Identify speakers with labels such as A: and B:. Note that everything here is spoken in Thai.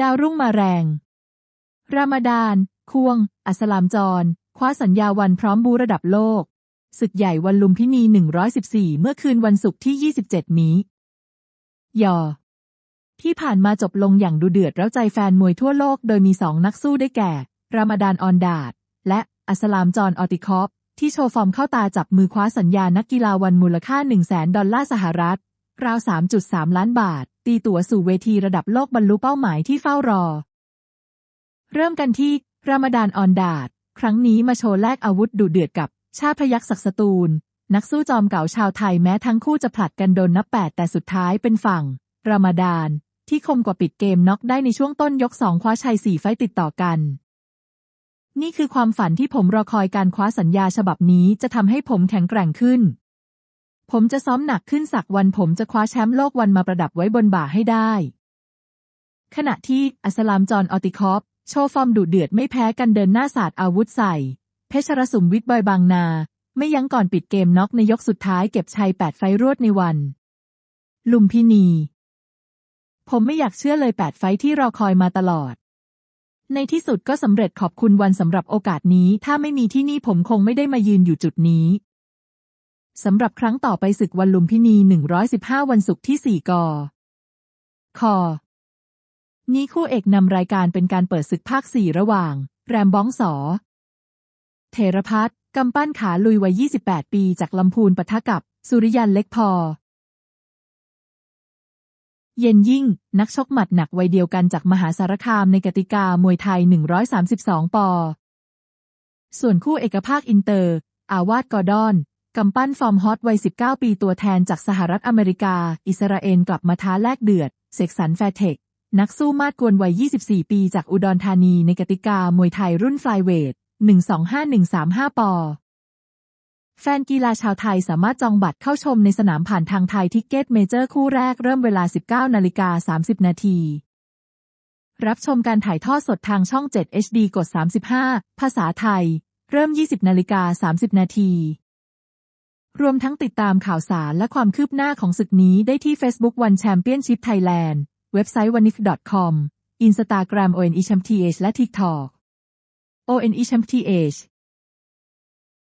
A: ดาวรุ่งมาแรง รามาดาน ควง อัสลามจร คว้าสัญญาวันพร้อมบูระดับโลก ศึกใหญ่วันลุมพินี 114 เมื่อคืนวันศุกร์ที่ 27 นี้ ยอ ที่ผ่านมาจบลงอย่างดูเดือดเร้าใจแฟนมวยทั่วโลก โดยมีสองนักสู้ได้แก่ รามาดานออนดาด และอัสลามจรออติคอฟที่โชว์ฟอร์มเข้าตาจับมือคว้าสัญญานักกีฬาวันมูลค่า 1 0 0 0 0แดอลลาร์สหรัฐ ราว 3.3 ล้านบาท ตีตั๋วสู่เวทีระดับโลกบรรลุเป้าหมายที่เฝ้ารอ เริ่มกันที่รามดานออนดาดครั้งนี้มาโชว์แลกอาวุธดุเดือดกับชาพยักษ์ศักสตูล นักสู้จอมเก่าชาวไทยแม้ทั้งคู่จะผลัดกันโดนนับแปดแต่สุดท้ายเป็นฝั่ง รามดาน ที่คมกว่าปิดเกมน็อกได้ในช่วงต้นยกสองคว้าชัยสี่ไฟติดต่อกัน นี่คือความฝันที่ผมรอคอยการคว้าสัญญาฉบับนี้จะทำให้ผมแข็งแกร่งขึ้น ผมจะซ้อมหนักขึ้นสักวันผมจะคว้าแชมป์โลกวันมาประดับไว้บนบ่าให้ได้ ขณะที่อัสลามจอนออติคอฟโชว์ฟอร์มดุเดือดไม่แพ้กันเดินหน้าสาดอาวุธใส่ เพชรสุมวิทย์บอยบางนา ไม่ยั้งก่อนปิดเกมน็อกในยกสุดท้ายเก็บชัยแปดไฟรวดในวัน ลุมพินี ผมไม่อยากเชื่อเลยแปดไฟที่รอคอยมาตลอด ในที่สุดก็สำเร็จขอบคุณวันสำหรับโอกาสนี้ ถ้าไม่มีที่นี่ผมคงไม่ได้มายืนอยู่จุดนี้ สำหรับครั้งต่อไปศึกวันลุมพินี 115 วันศุกร์ที่ 4กคนี้คู่เอกนำรายการเป็นการเปิดศึกภาค 4 ระหว่าง แรมบ้องสอ เทรพัฒน์กำปั้นขาลุยวัย 28 ปีจากลำพูนปะทะกับ สุริยันเล็กพอ เย็นยิ่ง นักชกหมัดหนักวัยเดียวกันจากมหาสารคามในกติกามวยไทย 132 ปอ ส่วนคู่เอกภาคอินเตอร์ อาวาดกอร์ดอน กำปั้นฟอร์มฮอตวัย 19 ปีตัวแทนจากสหรัฐอเมริกา อิสราเอลกลับมาท้าแลกเดือด เสกสรรแฟเทค นักสู้มาดกวนวัย 24 ปีจากอุดรธานีในกติกามวยไทยรุ่นฟลายเวท 125135 ปอ แฟนกีฬาชาวไทยสามารถจองบัตรเข้าชมในสนามผ่านทางไทยทิกเก็ตเมเจอร์คู่แรกเริ่มเวลา 19นาฬิกา30 นาทีรับชมการถ่ายทอดสดทางช่อง 7 HD กด 35 ภาษาไทย เริ่ม 20นาฬิกา30 นาที รวมทั้งติดตามข่าวสารและความคืบหน้าของศึกนี้ได้ที่ Facebook One Championship Thailand เว็บไซต์ o n i k com Instagram o n e c h a m p t h และ TikTok o n e c h a m p t h